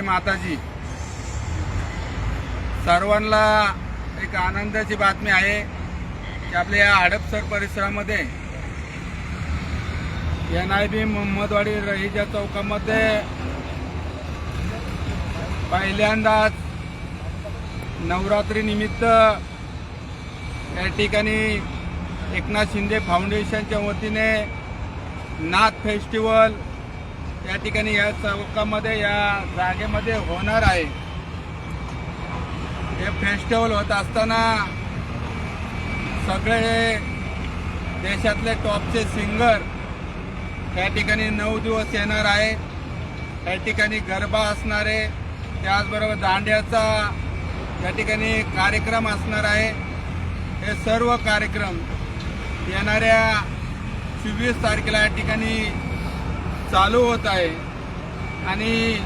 जय माताजी. सर्वांना एक आनंदाची बातमी आहे की आपल्या या हडपसर परिसरामध्ये एन आय बी मोहम्मदवाडी रहिजा चौकामध्ये पहिल्यांदाच नवरात्री निमित्त या ठिकाणी एकनाथ शिंदे फाउंडेशनच्या वतीने नाथ फेस्टिवल या ठिकाणी या चौकामध्ये या जागेमध्ये होणार आहे. हे फेस्टिवल होत असताना सगळे देशातले टॉपचे सिंगर या ठिकाणी नऊ दिवस येणार आहे. या ठिकाणी गरबा असणार आहे. त्याचबरोबर दांड्याचा या ठिकाणी कार्यक्रम असणार आहे. हे सर्व कार्यक्रम येणाऱ्या चोवीस तारखेला या ठिकाणी चालू होत आहे. आणि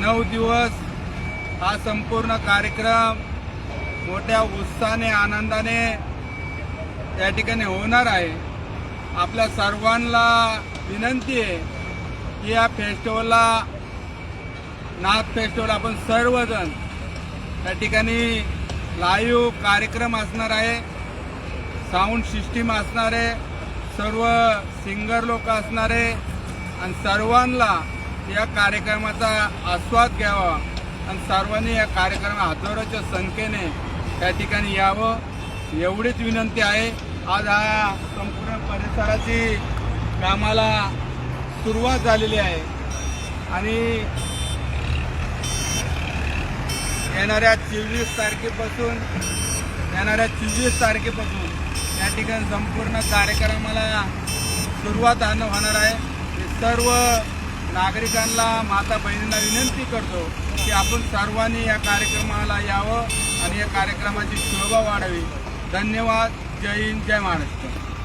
नऊ दिवस हा संपूर्ण कार्यक्रम मोठ्या उत्साहाने आनंदाने या ठिकाणी होणार आहे. आपल्या सर्वांना विनंती आहे की या फेस्टिवलला नाथ फेस्टिवल आपण सर्वजण त्या ठिकाणी लाईव्ह कार्यक्रम असणार आहे. साऊंड सिस्टीम असणार आहे. सर्व सिंगर लोक असणार आहे. आणि सर्वांना या कार्यक्रमाचा आस्वाद घ्यावा. आणि सर्वांनी या कार्यक्रम हजारोच्या संख्येने या ठिकाणी यावं. एवढीच विनंती आहे. आज हा संपूर्ण परिसराची कामाला सुरुवात झालेली आहे. आणि येणाऱ्या चोवीस तारखेपासून येणाऱ्या चोवीस तारखेपासून या ठिकाणी संपूर्ण कार्यक्रमाला सुरुवात होणार आहे. सर्व नागरिकांना माता बहिणींना विनंती करतो की आपण सर्वांनी या कार्यक्रमाला यावं आणि या कार्यक्रमाची शोभा वाढावी. धन्यवाद. जय हिंद. जय महाराष्ट्र.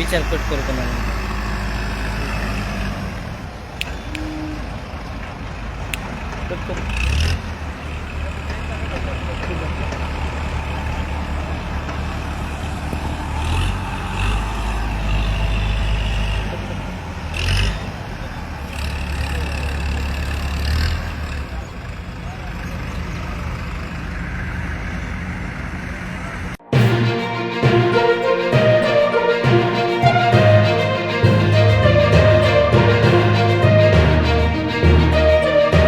विचार कट करतो मॅडम? कट करू.